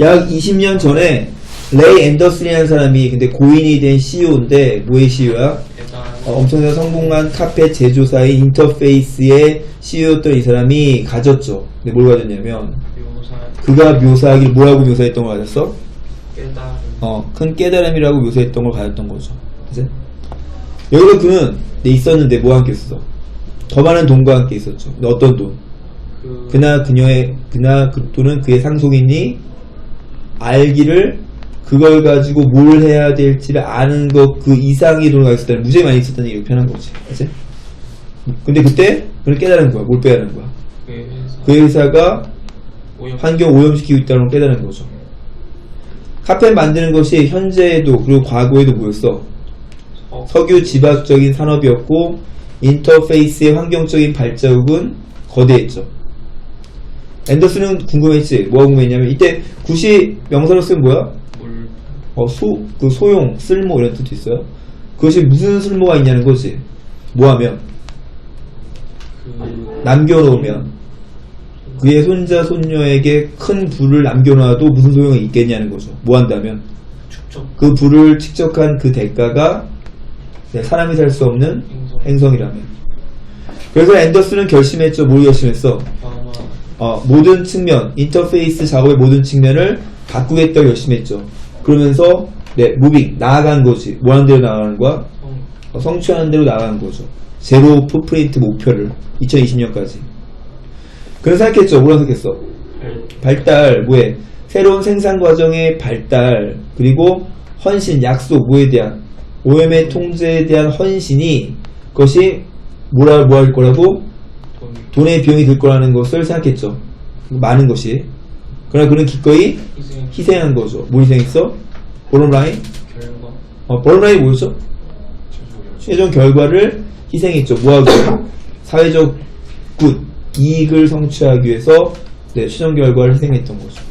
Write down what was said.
약 20년 전에 레이 앤더슨이라는 사람이 근데 고인이 된 CEO인데 뭐의 CEO야? 어, 엄청나게 성공한 카펫 제조사의 인터페이스의 CEO였던 이 사람이 가졌죠. 근데 뭘 가졌냐면 그가 묘사하길 뭐라고 묘사했던 걸 가졌어? 어, 큰 깨달음이라고 묘사했던 걸 가졌던 거죠. 그치? 여기서 그는 네, 있었는데 뭐와 함께 있었어? 더 많은 돈과 함께 있었죠. 어떤 돈? 그나 그녀의 그나 그 또는 그의 상속인이 알기를 그걸 가지고 뭘 해야 될지를 아는 것그 돈을 가지고 있었다는 무지하게 많이 있었다는 얘기를 표현한 거지. 그치? 근데 그때 그걸 깨달은 거야. 뭘 깨달은 거야? 그 회사가 환경 오염시키고 있다는 걸 깨달은 거죠. 카페 만드는 것이 현재에도 그리고 과거에도 뭐였어? 석유 지박적인 산업이었고 인터페이스의 환경적인 발자국은 거대했죠. 앤더슨은 궁금했지. 뭐가 궁금했냐면 이때 굿이 명사로 쓰면 뭐야? 어, 소, 그 소용, 쓸모 이런 뜻도 있어요. 그것이 무슨 쓸모가 있냐는 거지. 뭐 하면 남겨놓으면 그의 손자 손녀에게 큰 부를 남겨놔도 무슨 소용이 있겠냐는 거죠. 뭐 한다면 그 부를 축적한 그 대가가 네, 사람이 살 수 없는 행성이라면. 그래서 앤더슨은 결심했죠. 뭘 결심했어? 어, 모든 측면, 인터페이스 작업의 모든 측면을 바꾸겠다고 결심했죠. 그러면서 네, 무빙, 나아간 거지. 뭐 하는 대로 나아가는 거야? 어, 성취하는 대로 나아가는 거죠. 제로 풋프린트 목표를 2020년까지. 그래서 생각했죠. 뭐라 생각했어? 발달, 뭐에? 새로운 생산 과정의 발달, 그리고 헌신, 약속, 뭐에 대한? 오염의 통제에 대한 헌신이 그것이 뭐라, 뭐할 거라고? 돈의 비용이 들 거라는 것을 생각했죠. 많은 것이. 그러나 그는 기꺼이 희생한 거죠. 뭘 희생했어? 보름라인? 어, 보름라인이 뭐였죠? 최종 결과를 희생했죠. 위해? 사회적 굿, 이익을 성취하기 위해서 네, 최종 결과를 희생했던 거죠.